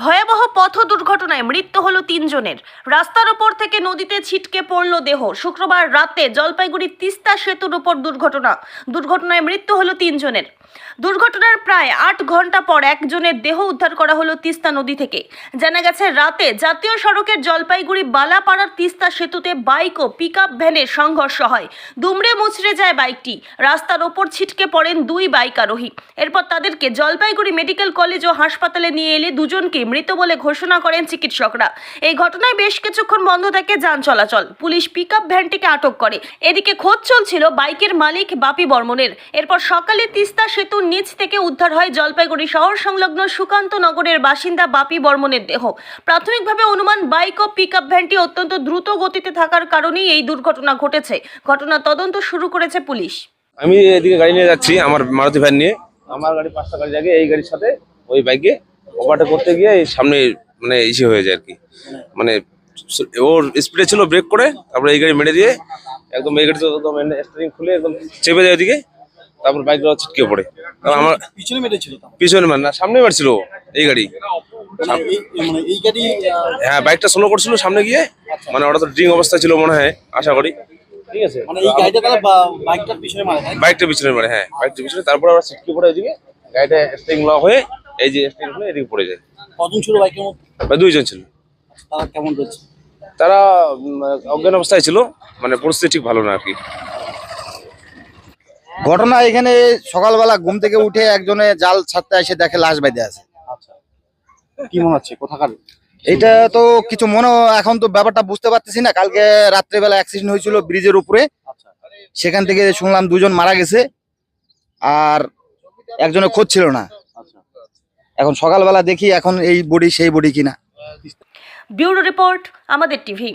ভয়াবহ পথ দুর্ঘটনায় মৃত্যু হলো তিনজনের। রাস্তার ওপর থেকে নদীতে ছিটকে পড়ল দেহ। শুক্রবার রাতে জলপাইগুড়ির তিস্তা সেতুর ওপর দুর্ঘটনা। দুর্ঘটনায় মৃত্যু হলো তিনজনের। দুর্ঘটনার প্রায় আট ঘণ্টা পর একজনের দেহ উদ্ধার করা হলো তিস্তা নদী থেকে। জানা গেছে, রাতে জাতীয় সড়কের জলপাইগুড়ি বালাপাড়ার তিস্তা সেতুতে বাইক ও পিক ভ্যানের সংঘর্ষ হয়। দুমড়ে মুচড়ে যায় বাইকটি। রাস্তার ওপর ছিটকে পড়েন দুই বাইক আরোহী। এরপর তাদেরকে জলপাইগুড়ি মেডিকেল কলেজ ও হাসপাতালে নিয়ে এলে দুজনকে মৃত বলে ঘোষণা করেন চিকিৎসকরা। এই ঘটনায় বেশ কিছুক্ষণ বন্ধ থাকে যান চলাচল। পুলিশ পিক ভ্যানটিকে আটক করে। এদিকে খোঁজ চলছিল বাইকের মালিক বাপি বর্মনের। এরপর সকালে তিস্তা সেতুর নিচ থেকে উদ্ধার হয় জলপাইগুড়ি শহর সংলগ্ন সুকান্ত নগরের বাসিন্দা বাপি বর্মনের দেহ। প্রাথমিকভাবে অনুমান বাইক ও পিক ভ্যানটি অত্যন্ত দ্রুত গতিতে থাকার কারণেই এই দুর্ঘটনা ঘটেছে। ঘটনা তদন্ত শুরু করেছে পুলিশ। আমি এদিকে গাড়ি নিয়ে যাচ্ছি আমার মারুতি ভ্যান নিয়ে। আমার গাড়ি পাঁচটা গাড়ি জায়গায় এই গাড়ির সাথে ওই বাইকে ওভারটেক করতে গিয়ে এই সামনে মানে ইসে হয়ে যায় আর কি। মানে ওর স্পিডে ছিল ব্রেক করে তারপরে এই গাড়ি মেরে দিয়ে একদম এই গাড়িতে একদম স্টারিং খুলে একদম চেপে যায় ওদিকে তারপর বাইকটা ছিটকে পড়ে। আমার পিছনে মেরেছিল পিছনে মানে না সামনে মারছিল এই গাড়ি। মানে মানে গাড়ি হ্যাঁ বাইকটা স্লো করছিল সামনে গিয়ে মানে ওটা তো ড্রিং অবস্থা ছিল মনে হয় আশা করি। ঠিক আছে। মানে এই গাড়িটা বাইকটা পিছনে মারে হ্যাঁ বাইকটা পিছনে তারপরে আবার ছিটকে পড়ে ওইদিকে গাড়িটা স্টিং লক হয়ে এই যে স্টিং এদিকে পড়ে যায়। কজন ছিল বাইকের মধ্যে? দুইজন ছিল। তারা কেমন রয়েছে? তারা অজ্ঞান অবস্থায় ছিল মানে পরিস্থিতি ঠিক ভালো না আর কি। ঘটনা এখানে সকালবেলা ঘুম থেকে উঠে একজনে জাল ছাড়তে এসে দেখে লাশ বেঁধে আছে। আচ্ছা। কি মনে হচ্ছে? কোথাকার? এটা তো কিছু মনে এখন তো ব্যাপারটা বুঝতে পারতেছি না। কালকে রাত্রেবেলা অ্যাক্সিডেন্ট হয়েছিল ব্রিজের উপরে। আচ্ছা। সেখান থেকে শুনলাম দুজন মারা গেছে। আর একজনের খোঁজ ছিল না। এখন সকালবেলা দেখি এখন এই বডি সেই বডি কিনা। ব্যুরো রিপোর্ট আমাদের টিভি।